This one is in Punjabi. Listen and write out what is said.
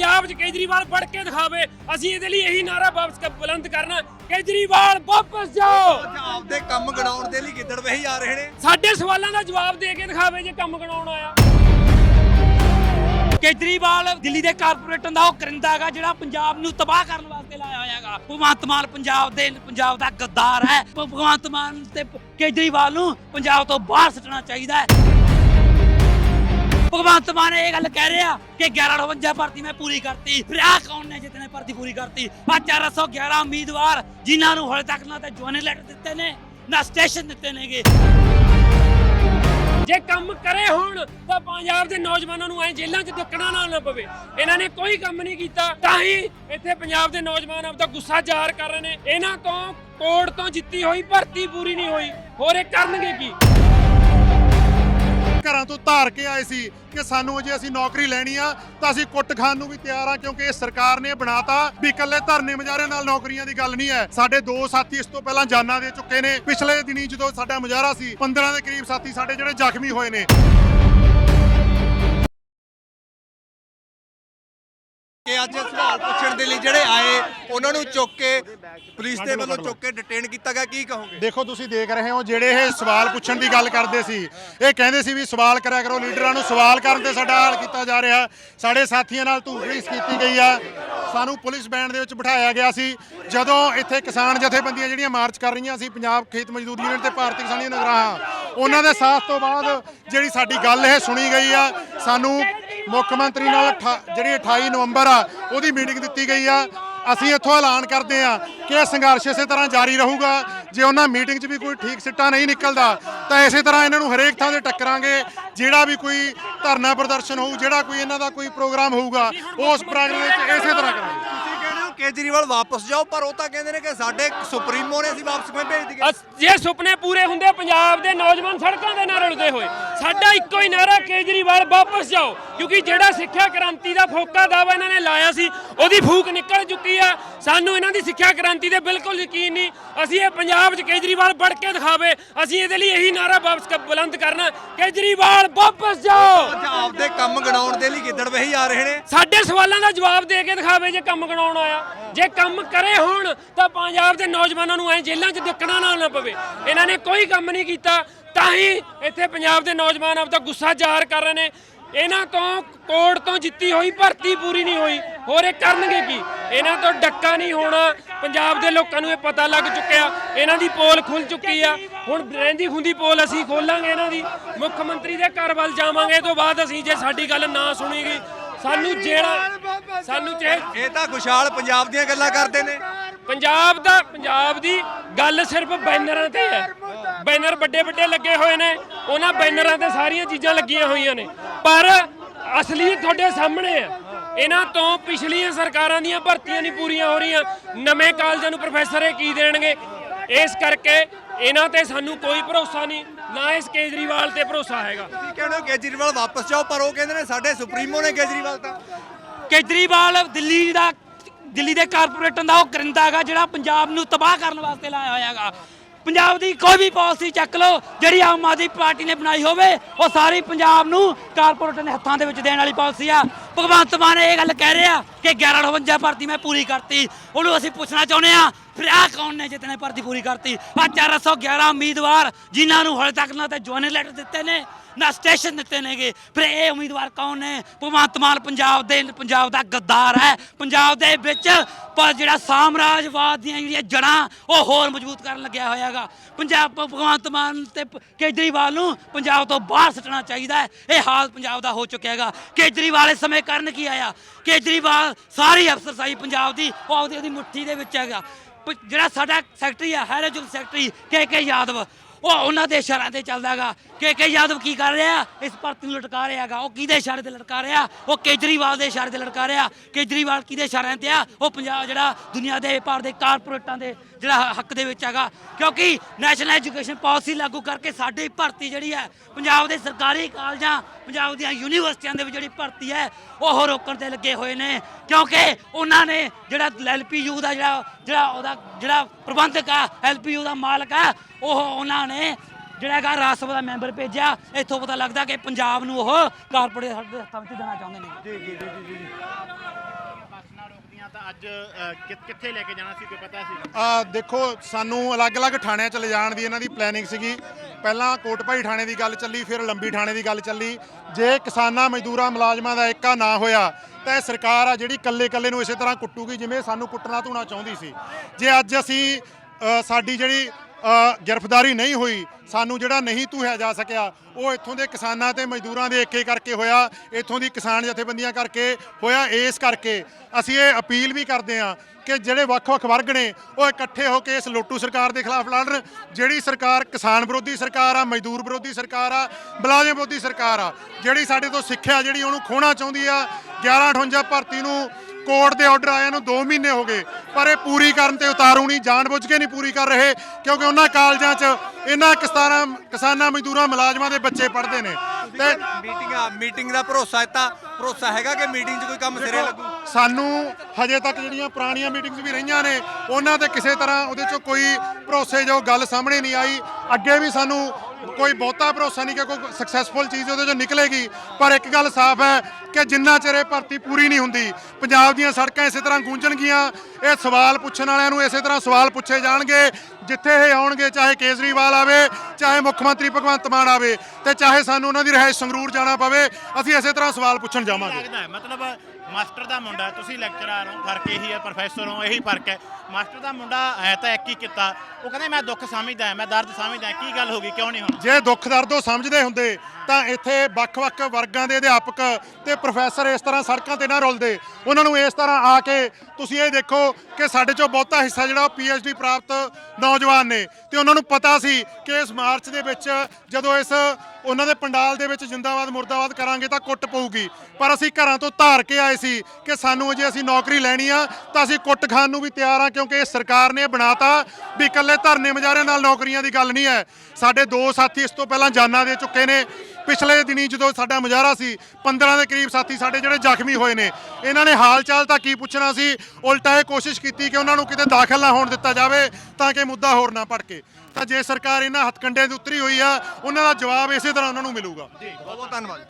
ਪੰਜਾਬ 'ਚ ਕੇਜਰੀਵਾਲ ਫੜ ਕੇ ਦਿਖਾਵੇ। ਅਸੀਂ ਇਹਦੇ ਲਈ ਇਹੀ ਨਾਰਾ ਵਾਪਸ ਕ- ਬੁਲੰਦ ਕਰਨਾ। ਕੇਜਰੀਵਾਲ ਵਾਪਸ ਜਾਓ। ਆਪਦੇ ਕੰਮ ਗਣਾਉਣ ਦੇ ਲਈ ਗਿੱਦੜ ਵਹੀ ਆ ਰਹੇ ਨੇ। ਸਾਡੇ ਸਵਾਲਾਂ ਦਾ ਜਵਾਬ ਦੇ ਕੇ ਦਿਖਾਵੇ ਜੇ ਕੰਮ ਗਣਾਉਣ ਆਇਆ। ਕੇਜਰੀਵਾਲ ਦਿੱਲੀ ਦੇ ਕਾਰਪੋਰੇਟਰ ਦਾ ਉਹ ਕਰਿੰਦਾ ਹੈਗਾ ਜਿਹੜਾ ਪੰਜਾਬ ਨੂੰ ਤਬਾਹ ਕਰਨ ਵਾਸਤੇ ਲਾਇਆ ਹੋਇਆ ਹੈਗਾ। ਭਗਵੰਤ ਮਾਨ ਪੰਜਾਬ ਦੇ ਪੰਜਾਬ ਦਾ ਗੱਦਾਰ ਹੈ। ਭਗਵੰਤ ਮਾਨ ਤੇ ਕੇਜਰੀਵਾਲ ਨੂੰ ਪੰਜਾਬ ਤੋਂ ਬਾਹਰ ਸੱਟਣਾ ਚਾਹੀਦਾ ਹੈ। ਭਗਵੰਤ ਮਾਨ ਇਹ ਗੱਲ ਕਹਿ ਰਿਹਾ ਕਿ 1152 ਭਰਤੀ ਮੈਂ ਪੂਰੀ ਕਰਤੀ। ਫਿਰ ਆਹ ਕੌਣ ਨੇ ਜਿਤਨੇ ਭਰਤੀ ਪੂਰੀ ਕਰਤੀ? ਆ 411 ਉਮੀਦਵਾਰ ਜਿਨ੍ਹਾਂ ਨੂੰ ਹਲੇ ਤੱਕ ਨਾ ਤਾਂ ਜਵਾਨੇ ਲੈਟਰ ਦਿੱਤੇ ਨੇ, ਨਾ ਸਟੇਸ਼ਨ ਦਿੱਤੇ ਨੇਗੇ। ਜੇ ਕੰਮ ਕਰੇ ਹੁਣ, ਤਾਂ ਪੰਜਾਬ ਦੇ ਨੌਜਵਾਨਾਂ ਨੂੰ ਐ ਜੇਲ੍ਹਾਂ 'ਚ ਦੁੱਕਣਾ ਨਾ ਨਾ ਪਵੇ। ਇਹਨਾਂ ਨੇ ਕੋਈ ਕੰਮ ਨਹੀਂ ਕੀਤਾ, ਤਾਂ ਹੀ ਇੱਥੇ ਪੰਜਾਬ ਦੇ ਨੌਜਵਾਨ ਆਪਦਾ ਗੁੱਸਾ ਜ਼ਾਹਰ ਕਰ ਰਹੇ ਨੇ। ਇਹਨਾਂ ਤੋਂ ਕੋਰਟ ਤੋਂ ਜਿੱਤੀ ਹੋਈ, ਭਰਤੀ ਪੂਰੀ ਨਹੀਂ ਹੋਈ। ਹੋਰ ਇਹ ਕਰਨਗੇ ਕੀ? ਘਰਾਂ ਤੋਂ ਧਾਰ ਕੇ ਆਏ ਸੀ ਕਿ ਸਾਨੂੰ ਜੇ ਅਸੀਂ ਨੌਕਰੀ ਲੈਣੀ ਆ, ਤਾਂ ਅਸੀਂ ਕੁੱਟ ਖਾਣ ਨੂੰ ਵੀ ਤਿਆਰ ਆ, ਕਿਉਂਕਿ ਇਹ ਸਰਕਾਰ ਨੇ ਬਣਾਤਾ ਵੀ ਇਕੱਲੇ ਧਰਨੇ ਮੁਜ਼ਾਹਰੇ ਨਾਲ ਨੌਕਰੀਆਂ ਦੀ ਗੱਲ ਨਹੀਂ ਹੈ। ਸਾਡੇ ਦੋ ਸਾਥੀ ਇਸ ਤੋਂ ਪਹਿਲਾਂ ਜਾਨਾਂ ਦੇ ਚੁੱਕੇ ਨੇ। ਪਿਛਲੇ ਦਿਨੀ ਜਦੋਂ ਸਾਡਾ ਮੁਜ਼ਾਹਰਾ ਸੀ 15 ਦੇ ਕਰੀਬ ਸਾਥੀ ਸਾਡੇ ਜਿਹੜੇ ਜ਼ਖਮੀ ਹੋਏ ਨੇ। ਕਿ ਅੱਜ ਸਵਾਲ ਪੁੱਛਣ ਦੇ ਲਈ ਜਿਹੜੇ ਆਏ ਉਹਨਾਂ ਨੂੰ ਚੁੱਕ ਕੇ ਪੁਲਿਸ ਦੇ ਵੱਲੋਂ ਚੁੱਕ ਕੇ ਡਿਟੇਨ ਕੀਤਾ ਗਿਆ ਕੀ ਕਹੋਗੇ? ਦੇਖੋ ਤੁਸੀਂ ਦੇਖ ਰਹੇ ਹੋ ਜਿਹੜੇ ਇਹ ਸਵਾਲ ਪੁੱਛਣ ਦੀ ਗੱਲ ਕਰਦੇ ਸੀ ਇਹ ਕਹਿੰਦੇ ਸੀ ਵੀ ਸਵਾਲ ਕਰਿਆ ਕਰੋ ਲੀਡਰਾਂ ਨੂੰ ਸਵਾਲ ਕਰਨ ਤੇ ਸਾਡਾ ਹਾਲ ਕੀਤਾ ਜਾ ਰਿਹਾ। ਸਾਡੇ ਸਾਥੀਆਂ ਨਾਲ ਧੂਫਰੀਸ ਕੀਤੀ ਗਈ ਆ। ਸਾਨੂੰ ਪੁਲਿਸ ਬੈਂਡ ਦੇ ਵਿੱਚ ਬਿਠਾਇਆ ਗਿਆ ਸੀ। ਜਦੋਂ ਇੱਥੇ ਕਿਸਾਨ ਜਥੇਬੰਦੀਆਂ ਜਿਹੜੀਆਂ ਮਾਰਚ ਕਰ ਰਹੀਆਂ ਸੀ ਪੰਜਾਬ ਖੇਤ ਮਜ਼ਦੂਰ ਯੂਨੀਅਨ ਤੇ ਭਾਰਤੀ ਕਿਸਾਨ ਨਗਰਾਹਾ ਉਹਨਾਂ ਦੇ ਸਾਥ ਤੋਂ ਬਾਅਦ ਜਿਹੜੀ ਸਾਡੀ ਗੱਲ ਇਹ ਸੁਣੀ ਗਈ ਆ ਸਾਨੂੰ ਮੁੱਖ ਮੰਤਰੀ ਨਾਲ ਅਠਾ- ਜਿਹੜੀ 28 ਨਵੰਬਰ ਆ, ਉਹਦੀ ਮੀਟਿੰਗ ਦਿੱਤੀ ਗਈ ਆ। ਅਸੀਂ ਇੱਥੋਂ ਐਲਾਨ ਕਰਦੇ ਆ ਕਿ ਇਹ ਸੰਘਰਸ਼ ਇਸੇ ਤਰ੍ਹਾਂ ਜਾਰੀ ਰਹੂਗਾ। ਜੇ ਉਹਨਾਂ ਮੀਟਿੰਗ 'ਚ ਵੀ ਕੋਈ ਠੀਕ ਸਿੱਟਾ ਨਹੀਂ ਨਿਕਲਦਾ, ਤਾਂ ਇਸੇ ਤਰ੍ਹਾਂ ਇਹਨਾਂ ਨੂੰ ਹਰੇਕ ਥਾਂ ਤੇ ਟੱਕਰਾਂਗੇ। ਜਿਹੜਾ ਵੀ ਕੋਈ ਧਰਨਾ ਪ੍ਰਦਰਸ਼ਨ ਹੋਊ, ਜਿਹੜਾ ਕੋਈ ਇਹਨਾਂ ਦਾ ਕੋਈ ਪ੍ਰੋਗਰਾਮ ਹੋਊਗਾ, ਉਸ ਪ੍ਰੋਗਰਾਮ ਵਿੱਚ ਇਸੇ ਤਰ੍ਹਾਂ ਕਰਾਂਗੇ। ਕੇਜਰੀਵਾਲ ਵਾਪਸ ਜਾਓ ਪਰ ਉਹ ਤਾਂ ਕਹਿੰਦੇ ਨੇ ਕਿ ਸਾਡੇ ਸੁਪਰੀਮੋ ਨੇ ਅਸੀਂ ਵਾਪਸ ਕਿਵੇਂ ਭੇਜ ਦਈਏ? ਅਸ- ਜੇ ਸੁਪਨੇ ਪੂਰੇ ਹੁੰਦੇ ਪੰਜਾਬ ਦੇ ਨੌਜਵਾਨ ਸੜਕਾਂ ਦੇ ਨਾਲ ਰੁਲਦੇ ਹੋਏ। ਸਾਡਾ ਇੱਕੋ ਹੀ ਨਾਰਾ ਕੇਜਰੀਵਾਲ ਵਾਪਸ ਜਾਓ। ਕਿਉਂਕਿ ਜਿਹੜਾ ਸਿੱਖਿਆ ਕ੍ਰਾਂਤੀ ਦਾ ਫੋਕਾ ਦਾਵਾ ਇਹਨਾਂ ਨੇ ਲਾਇਆ ਸੀ ਉਹਦੀ ਫੂਕ ਨਿਕਲ ਚੁੱਕੀ ਆ। ਸਾਨੂੰ ਇਹਨਾਂ ਦੀ ਸਿੱਖਿਆ ਕ੍ਰਾਂਤੀ ਤੇ ਬਿਲਕੁਲ ਯਕੀਨ ਨਹੀਂ। ਅਸੀਂ ਇਹ ਪੰਜਾਬ 'ਚ ਕੇਜਰੀਵਾਲ ਵੜ ਕੇ ਦਿਖਾਵੇ ਅਸੀਂ ਇਹਦੇ ਲਈ ਇਹੀ ਨਾਰਾ ਵਾਪਸ ਕ- ਬੁਲੰਦ ਕਰਨਾ। ਕੇਜਰੀਵਾਲ ਵਾਪਸ ਜਾਓ! ਅੱਜ ਆਪਦੇ ਕੰਮ ਗਣਾਉਣ ਦੇ ਲਈ ਗਿੱਦੜ ਵਹੀ ਆ ਰਹੇ ਨੇ। ਸਾਡੇ ਸਵਾਲਾਂ ਦਾ ਜਵਾਬ ਦੇ ਕੇ ਦਿਖਾਵੇ ਜੇ ਕੰਮ ਗਣਾਉਣ ਆਇਆ। ਜੇ ਕੰਮ ਕਰੇ ਹੋਣ, ਤਾਂ ਪੰਜਾਬ ਦੇ ਨੌਜਵਾਨਾਂ ਨੂੰ ਐ ਜੇਲ੍ਹਾਂ 'ਚ ਦੁੱਕਣਾ ਨਾ ਨਾ ਪਵੇ। ਇਹਨਾਂ ਨੇ ਕੋਈ ਕੰਮ ਨਹੀਂ ਕੀਤਾ, ਤਾਂ ਹੀ ਇੱਥੇ ਪੰਜਾਬ ਦੇ ਨੌਜਵਾਨ ਆਪਦਾ ਗੁੱਸਾ ਜ਼ਾਹਰ ਕਰ ਰਹੇ ਨੇ। ਇਹਨਾਂ ਤੋਂ ਕੋਰਟ ਤੋਂ ਜਿੱਤੀ ਹੋਈ, ਭਰਤੀ ਪੂਰੀ ਨਹੀਂ ਹੋਈ। ਹੋਰ ਇਹ ਕਰਨਗੇ ਕੀ? ਇਹਨਾਂ ਤੋਂ ਡੱਕਾ ਨਹੀਂ ਹੋਣਾ। ਪੰਜਾਬ ਦੇ ਲੋਕਾਂ ਨੂੰ ਇਹ ਪਤਾ ਲੱਗ ਚੁੱਕਿਆ। ਇਹਨਾਂ ਦੀ ਪੋਲ ਖੁੱਲ ਚੁੱਕੀ ਆ। ਹੁਣ ਰਹਿੰਦੀ ਹੁੰਦੀ ਪੋਲ ਅਸੀਂ ਖੋਲਾਂਗੇ ਇਹਨਾਂ ਦੀ। ਮੁੱਖ ਮੰਤਰੀ ਦੇ ਘਰ ਵੱਲ ਜਾਵਾਂਗੇ, ਇਹ ਤੋਂ ਬਾਅਦ ਅਸੀਂ ਜੇ ਸਾਡੀ ਗੱਲ ਨਾ ਸੁਣੀਗੀ ਸਾਨੂੰ ਜਿਹੜਾ ਸਾਨੂੰ ਚਾਹੇ ਇਹ ਤਾਂ ਖੁਸ਼ਹਾਲ ਪੰਜਾਬ ਦੀਆਂ ਗੱਲਾਂ ਕਰਦੇ ਨੇ। ਪੰਜਾਬ ਦਾ ਪੰਜਾਬ ਦੀ ਗੱਲ ਸਿਰਫ ਬੈਨਰਾਂ ਤੇ ਹੈ। ਬੈਨਰ ਵੱਡੇ ਵੱਡੇ ਲੱਗੇ ਹੋਏ ਨੇ। ਉਹਨਾਂ ਬੈਨਰਾਂ ਤੇ ਸਾਰੀਆਂ ਚੀਜ਼ਾਂ ਲੱਗੀਆਂ ਹੋਈਆਂ ਨੇ। ਪਰ ਅਸਲੀ ਤੁਹਾਡੇ ਸਾਹਮਣੇ ਹੈ। ਇਹਨਾਂ ਤੋਂ ਪਿਛਲੀਆਂ ਸਰਕਾਰਾਂ ਦੀਆਂ ਭਰਤੀਆਂ ਨਹੀਂ ਪੂਰੀਆਂ ਹੋ ਰਹੀਆਂ। ਨਵੇਂ ਕਾਲਜਾਂ ਨੂੰ ਪ੍ਰੋਫੈਸਰ ਇਹ ਕੀ ਦੇਣਗੇ? ਇਸ ਕਰਕੇ ਇਹਨਾਂ ਤੇ ਸਾਨੂੰ ਕੋਈ ਭਰੋਸਾ ਨਹੀਂ ਨਾ ਇਸ ਕੇਜਰੀਵਾਲ ਤੇ ਭਰੋਸਾ ਹੈਗਾ। ਤੁਸੀਂ ਕਹਿੰਦੇ ਹੋ ਕੇਜਰੀਵਾਲ ਵਾਪਸ ਜਾਓ ਪਰ ਉਹ ਕਹਿੰਦੇ ਨੇ ਸਾਡੇ ਸੁਪਰੀਮੋ ਨੇ ਕੇਜਰੀਵਾਲ ਤਾਂ। ਕੇਜਰੀਵਾਲ ਦਿੱਲੀ ਦਾ ਦਿੱਲੀ ਦੇ ਕਾਰਪੋਰੇਟਰ ਦਾ ਉਹ ਕਰਿੰਦਾ ਹੈਗਾ ਜਿਹੜਾ ਪੰਜਾਬ ਨੂੰ ਤਬਾਹ ਕਰਨ ਵਾਸਤੇ ਲਾਇਆ ਹੋਇਆ ਹੈਗਾ। ਪੰਜਾਬ ਦੀ ਕੋਈ ਵੀ ਪਾਲਿਸੀ ਚੱਕ ਲਓ ਜਿਹੜੀ ਆਮ ਆਦਮੀ ਪਾਰਟੀ ਨੇ ਬਣਾਈ ਹੋਵੇ ਉਹ ਸਾਰੀ ਪੰਜਾਬ ਨੂੰ ਕਾਰਪੋਰੇਟਰ ਦੇ ਹੱਥਾਂ ਦੇ ਵਿੱਚ ਦੇਣ ਵਾਲੀ ਪਾਲਿਸੀ ਆ। ਭਗਵੰਤ ਮਾਨ ਇਹ ਗੱਲ ਕਹਿ ਰਿਹਾ ਕਿ 1152 ਭਰਤੀ ਮੈਂ ਪੂਰੀ ਕਰਤੀ। ਉਹਨੂੰ ਅਸੀਂ ਪੁੱਛਣਾ ਚਾਹੁੰਦੇ ਆ ਫਿਰ ਆਹ ਕੌਣ ਨੇ ਜਿਤਨੇ ਭਰਤੀ ਪੂਰੀ ਕਰਤੀ? ਆ 411 ਉਮੀਦਵਾਰ ਜਿਨ੍ਹਾਂ ਨੂੰ ਹਲੇ ਤੱਕ ਨਾ ਤਾਂ ਜਵਾਨੇ ਲੈਟਰ ਦਿੱਤੇ ਨੇ, ਨਾ ਸਟੇਸ਼ਨ ਦਿੱਤੇ ਨੇਗੇ। ਫਿਰ ਇਹ ਉਮੀਦਵਾਰ ਕੌਣ ਨੇ? ਭਗਵੰਤ ਮਾਨ ਪੰਜਾਬ ਦੇ, ਪੰਜਾਬ ਦਾ ਗੱਦਾਰ ਹੈ। ਪੰਜਾਬ ਦੇ ਵਿੱਚ ਪਰ ਜਿਹੜਾ ਸਾਮਰਾਜਵਾਦ ਦੀਆਂ ਜਿਹੜੀਆਂ ਜੜਾਂ, ਉਹ ਹੋਰ ਮਜ਼ਬੂਤ ਕਰਨ ਲੱਗਿਆ ਹੋਇਆਗਾ ਪੰਜਾਬ ਭਗਵੰਤ ਮਾਨ ਤੇ ਕੇਜਰੀਵਾਲ ਨੂੰ ਪੰਜਾਬ ਤੋਂ ਬਾਹਰ ਸੱਟਣਾ ਚਾਹੀਦਾ ਹੈ। ਇਹ ਹਾਲ ਪੰਜਾਬ ਦਾ ਹੋ ਚੁੱਕਿਆ ਹੈਗਾ। ਕੇਜਰੀਵਾਲ ਇਸ ਸਮੇਂ ਕਰਨ ਕੀ ਆਇਆ? ਕੇਜਰੀਵਾਲ ਸਾਰੀ ਅਫਸਰਸ਼ਾਹੀ ਪੰਜਾਬ ਦੀ, ਉਹ ਆਪਦੀ ਉਹਦੀ ਮੁੱਠੀ ਦੇ ਵਿੱਚ ਹੈਗਾ। ਜਿਹੜਾ ਸਾਡਾ ਸੈਕਟਰੀ ਆ ਹੈਰੇਜੁਲ ਸੈਕਟਰੀ ਕੇ ਕੇ ਯਾਦਵ। ਉਹ ਉਹਨਾਂ ਦੇ ਇਸ਼ਾਰਿਆਂ ਤੇ ਚੱਲਦਾ ਹੈਗਾ। ਕੇ ਕੇ ਯਾਦਵ ਕੀ ਕਰ ਰਿਹਾ? ਇਸ ਭਰਤੀ ਨੂੰ ਲਟਕਾ ਰਿਹਾ ਹੈਗਾ। ਉਹ ਕਿਹਦੇ ਇਸ਼ਾਰੇ ਤੇ ਲਟਕਾ ਰਿਹਾ? ਉਹ ਕੇਜਰੀਵਾਲ ਦੇ ਇਸ਼ਾਰੇ ਤੇ ਲਟਕਾ ਰਿਹਾ। ਕੇਜਰੀਵਾਲ ਕਿਹਦੇ ਇਸ਼ਾਰਿਆਂ ਤੇ ਆ? ਉਹ ਪੰਜਾਬ ਜਿਹੜਾ ਦੁਨੀਆ ਦੇ ਭਾਰਤ ਦੇ ਕਾਰਪੋਰੇਟਾਂ ਦੇ ਜਿਹੜਾ ਹੱਕ ਦੇ ਵਿੱਚ ਹੈਗਾ। ਕਿਉਂਕਿ ਨੈਸ਼ਨਲ ਐਜੂਕੇਸ਼ਨ ਪਾਲਿਸੀ ਲਾਗੂ ਕਰਕੇ ਸਾਡੀ ਭਰਤੀ ਜਿਹੜੀ ਹੈ, ਪੰਜਾਬ ਦੇ ਸਰਕਾਰੀ ਕਾਲਜਾਂ, ਪੰਜਾਬ ਦੀਆਂ ਯੂਨੀਵਰਸਿਟੀਆਂ ਦੇ ਵਿੱਚ ਜਿਹੜੀ ਭਰਤੀ ਹੈ, ਉਹ ਰੋਕਣ ਤੇ ਲੱਗੇ ਹੋਏ ਨੇ। ਕਿਉਂਕਿ ਉਹਨਾਂ ਨੇ ਜਿਹੜਾ ਐਲਪੀਯੂ ਦਾ ਜਿਹੜਾ ਜਿਹੜਾ ਉਹਦਾ, ਜਿਹੜਾ ਪ੍ਰਬੰਧਕ ਆ ਐਲਪੀਯੂ ਦਾ ਮਾਲਕ ਆ, ਉਹ ਉਹਨਾਂ ਨੇ ਜਿਹੜਾ ਹੈਗਾ ਰਾਜ ਸਭਾ ਦਾ ਮੈਂਬਰ ਭੇਜਿਆ। ਇੱਥੋਂ ਪਤਾ ਲੱਗਦਾ ਕਿ ਪੰਜਾਬ ਨੂੰ ਉਹ ਕਾਰਪੋਰੇਟ ਦੇ ਹੱਥਾਂ ਵਿੱਚ ਦੇਣਾ ਚਾਹੁੰਦੇ ਨੇ। ਅੱਜ ਅ, ਕਿ- ਕਿੱਥੇ ਲੈ ਕੇ ਜਾਣਾ ਸੀ ਕੋਈ ਪਤਾ ਸੀ? ਆ ਦੇਖੋ ਸਾਨੂੰ ਅਲੱਗ-ਅਲੱਗ ਥਾਣਿਆਂ 'ਚ ਲਿਜਾਣ ਦੀ ਇਹਨਾਂ ਦੀ ਪਲੈਨਿੰਗ ਸੀਗੀ। ਪਹਿਲਾਂ ਕੋਟਭਾਈ ਥਾਣੇ ਦੀ ਗੱਲ ਚੱਲੀ ਫਿਰ ਲੰਬੀ ਥਾਣੇ ਦੀ ਗੱਲ ਚੱਲੀ। ਜੇ ਕਿਸਾਨਾਂ ਮਜ਼ਦੂਰਾਂ ਮੁਲਾਜ਼ਮਾਂ ਦਾ ਏਕਾ ਨਾ ਹੋਇਆ ਤਾਂ ਇਹ ਸਰਕਾਰ ਆ ਜਿਹੜੀ ਕੱਲੇ-ਕੱਲੇ ਨੂੰ ਇਸੇ ਤਰ੍ਹਾਂ ਕੁੱਟੂਗੀ ਜਿਵੇਂ ਸਾਨੂੰ ਕੁੱਟਣਾ ਧੂਣਾ ਚਾਹੁੰਦੀ ਸੀ। ਜੇ ਅੱਜ ਅਸੀਂ ਸਾਡੀ ਜਿਹੜੀ ਗ੍ਰਿਫਤਾਰੀ ਨਹੀਂ ਹੋਈ। ਸਾਨੂੰ ਜਿਹੜਾ ਨਹੀਂ ਧੂਹਿਆ ਜਾ ਸਕਿਆ, ਉਹ ਇੱਥੋਂ ਦੇ ਕਿਸਾਨਾਂ ਤੇ ਮਜ਼ਦੂਰਾਂ ਦੇ ਏਕੇ ਕਰਕੇ ਹੋਇਆ, ਇੱਥੋਂ ਦੀ ਕਿਸਾਨ ਜਥੇਬੰਦੀਆਂ ਕਰਕੇ ਹੋਇਆ, ਇਸ ਕਰਕੇ। ਅਸੀਂ ਇਹ ਅਪੀਲ ਵੀ ਕਰਦੇ ਹਾਂ ਕਿ ਜਿਹੜੇ ਵੱਖ-ਵੱਖ ਵਰਗ ਨੇ, ਉਹ ਇਕੱਠੇ ਹੋ ਕੇ ਇਸ ਲੋਟੂ ਸਰਕਾਰ ਦੇ ਖਿਲਾਫ ਲੜਨ। ਜਿਹੜੀ ਸਰਕਾਰ ਕਿਸਾਨ ਵਿਰੋਧੀ ਸਰਕਾਰ ਆ, ਮਜ਼ਦੂਰ ਵਿਰੋਧੀ ਸਰਕਾਰ ਆ, ਮੁਲਾਜ਼ਮ ਵਿਰੋਧੀ ਸਰਕਾਰ ਆ, ਜਿਹੜੀ ਸਾਡੇ ਤੋਂ ਸਿੱਖਿਆ ਜਿਹੜੀ ਉਹਨੂੰ ਖੋਣਾ ਚਾਹੁੰਦੀ ਆ 1158 ਭਰਤੀ ਨੂੰ ਕੋਰਟ ਦੇ ਆਰਡਰ ਆਇਆ ਨੂੰ 2 ਮਹੀਨੇ ਹੋ ਗਏ ਪਰ ਇਹ ਪੂਰੀ ਕਰਨ ਤੇ ਉਤਾਰੂ ਨਹੀਂ ਜਾਣਬੁੱਝ ਕੇ ਨਹੀਂ ਪੂਰੀ ਕਰ ਰਹੇ ਕਿਉਂਕਿ ਉਹਨਾਂ ਕਾਲਜਾਂ 'ਚ ਇਹਨਾਂ ਕਿਸਾਨਾਂ ਕਿਸਾਨਾਂ ਮਜ਼ਦੂਰਾਂ ਮੁਲਾਜ਼ਮਾਂ ਦੇ ਬੱਚੇ ਪੜ੍ਹਦੇ ਨੇ। ਤੇ ਮੀਟਿੰਗ ਮੀਟਿੰਗ ਦਾ ਭਰੋਸਾ ਦਿੱਤਾ ਭਰੋਸਾ ਹੈਗਾ ਕਿ ਮੀਟਿੰਗ 'ਚ ਕੋਈ ਕੰਮ ਸਿਰੇ ਲੱਗੂ। ਸਾਨੂੰ ਹਜੇ ਤੱਕ ਜਿਹੜੀਆਂ ਪੁਰਾਣੀਆਂ ਮੀਟਿੰਗਸ ਵੀ ਰਹੀਆਂ ਨੇ ਉਹਨਾਂ ਤੇ ਕਿਸੇ ਤਰ੍ਹਾਂ ਉਹਦੇ ਚੋਂ ਕੋਈ ਭਰੋਸੇਯੋਗ ਗੱਲ ਸਾਹਮਣੇ ਨਹੀਂ ਆਈ। ਅੱਗੇ ਵੀ ਸਾਨੂੰ ਕੋਈ ਬਹੁਤਾ ਭਰੋਸਾ ਨਹੀਂ ਕਿ ਕੋਈ ਸਕਸੈਸਫੁਲ ਚੀਜ਼ ਉਹਦੇ ਚੋਂ ਨਿਕਲੇਗੀ। ਪਰ ਇੱਕ ਗੱਲ ਸਾਫ਼ ਹੈ ਕਿ ਜਿੰਨਾ ਚਿਰ ਇਹ ਭਰਤੀ ਪੂਰੀ ਨਹੀਂ ਹੁੰਦੀ, ਪੰਜਾਬ ਦੀਆਂ ਸੜਕਾਂ ਇਸੇ ਤਰ੍ਹਾਂ ਗੂੰਜਣਗੀਆਂ, ਇਹ ਸਵਾਲ ਪੁੱਛਣ ਵਾਲਿਆਂ ਨੂੰ ਇਸੇ ਤਰ੍ਹਾਂ ਸਵਾਲ ਪੁੱਛੇ ਜਾਣਗੇ, ਜਿੱਥੇ ਇਹ ਆਉਣਗੇ, ਚਾਹੇ ਕੇਜਰੀਵਾਲ ਆਵੇ, ਚਾਹੇ ਮੁੱਖ ਮੰਤਰੀ ਭਗਵੰਤ ਮਾਨ ਆਵੇ, ਤੇ ਚਾਹੇ ਸਾਨੂੰ ਉਹਨਾਂ ਦੀ ਰਿਹਾਇਸ਼ ਸੰਗਰੂਰ ਜਾਣਾ ਪਵੇ, ਅਸੀਂ ਇਸੇ ਤਰ੍ਹਾਂ ਸਵਾਲ ਪੁੱਛਣ ਜਾਵਾਂਗੇ। ਲੱਗਦਾ ਹੈ, ਮਤਲਬ ਮਾਸਟਰ ਦਾ ਮੁੰਡਾ, ਤੁਸੀਂ ਲੈਕਚਰਰ ਹੋ, ਫ਼ਰਕ ਇਹੀ ਹੈ, ਪ੍ਰੋਫੈਸਰ ਹੋ, ਇਹੀ ਫ਼ਰਕ ਹੈ। ਮਾਸਟਰ ਦਾ ਮੁੰਡਾ ਹੈ ਤਾਂ ਇੱਕ ਹੀ ਕੀਤਾ। ਉਹ ਕਹਿੰਦਾ, ਮੈਂ ਦੁੱਖ ਸਮਝਦਾ, ਮੈਂ ਦਰਦ ਸਮਝਦਾ, ਕੀ ਗੱਲ ਹੋ ਗਈ, ਕਿਉਂ ਨਹੀਂ ਹੁਣ? ਜੇ ਦੁੱਖ ਦਰਦ ਉਹ ਸਮਝਦੇ ਹੁੰਦੇ ਤਾਂ ਇੱਥੇ ਵੱਖ-ਵੱਖ ਵਰਗਾਂ ਦੇ ਅਧਿਆਪਕ ਤੇ ਪ੍ਰੋਫੈਸਰ ਇਸ ਤਰ੍ਹਾਂ ਸੜਕਾਂ ਤੇ ਨਾ ਰੁਲਦੇ। ਉਹਨਾਂ ਨੂੰ ਇਸ ਤਰ੍ਹਾਂ ਆ ਕੇ ਤੁਸੀਂ ਇਹ ਦੇਖੋ ਕਿ ਸਾਡੇ ਚੋਂ ਬਹੁਤਾ ਹਿੱਸਾ ਜਿਹੜਾ ਉਹ ਡੀ ਪ੍ਰਾਪਤ ਨੌਜਵਾਨ ਨੇ। ਤੇ ਉਹਨਾਂ ਨੂੰ ਪਤਾ ਸੀ ਕਿ ਇਸ ਮਾਰਚ ਦੇ ਵਿੱਚ ਜਦੋਂ ਇਸ ਉਹਨਾਂ ਦੇ ਪੰਡਾਲ ਦੇ ਵਿੱਚ ਜਿੰਦਾਬਾਦ, ਮੁਰਦਾਬਾਦ ਕਰਾਂਗੇ ਤਾਂ ਕੁੱਟ ਪਊਗੀ। ਪਰ ਅਸੀਂ ਘਰਾਂ ਤੋਂ ਧਾਰ ਕੇ ਆਏ ਸੀ ਕਿ ਸਾਨੂੰ ਅਜੇ ਅਸੀਂ ਨੌਕਰੀ ਲੈਣੀ ਆ, ਤਾਂ ਅਸੀਂ ਕੁੱਟ ਖਾਣ ਨੂੰ ਵੀ ਤਿਆਰ ਆ ਕਿਉਂਕਿ ਇਸ ਸਰਕਾਰ ਨੇ ਇਹ ਬਣਾਤਾ ਵੀ ਇਕੱਲੇ ਧਰਨੇ ਮੁਜ਼ਾਹਰਿਆਂ ਨਾਲ ਨੌਕਰੀਆਂ ਦੀ ਗੱਲ ਨਹੀਂ ਹੈ। ਸਾਡੇ ਦੋ ਸਾਥੀ ਇਸ ਤੋਂ ਪਹਿਲਾਂ ਜਾਨਾਂ ਦੇ ਚੁੱਕੇ ਨੇ। ਪਿਛਲੇ ਦਿਨੀ ਜਦੋਂ ਸਾਡਾ ਮੁਜ਼ਾਹਰਾ ਸੀ 15 ਦੇ ਕਰੀਬ ਸਾਥੀ ਸਾਡੇ ਜਿਹੜੇ ਜ਼ਖਮੀ ਹੋਏ ਨੇ, ਇਹਨਾਂ ਨੇ ਹਾਲ ਚਾਲ ਤਾਂ ਕੀ ਪੁੱਛਣਾ ਸੀ? ਉਲਟਾ ਇਹ ਕੋਸ਼ਿਸ਼ ਕੀਤੀ ਕਿ ਉਹਨਾਂ ਨੂੰ ਕਿਤੇ ਦਾਖਲ ਨਾ ਹੋਣ ਦਿੱਤਾ ਜਾਵੇ, ਤਾਂ ਕਿ ਮੁੱਦਾ ਹੋਰ ਨਾ ਭੜਕੇ। ਤਾਂ ਜੇ ਸਰਕਾਰ ਇਹਨਾਂ ਹੱਥਕੰਡੇ ਦੇ ਉਤਰੀ ਹੋਈ ਆ, ਉਹਨਾਂ ਦਾ ਜਵਾਬ ਇਸੇ ਤਰ੍ਹਾਂ ਉਹਨਾਂ ਨੂੰ ਮਿਲੂਗਾ। ਬਹੁਤ ਬਹੁਤ ਧੰਨਵਾਦ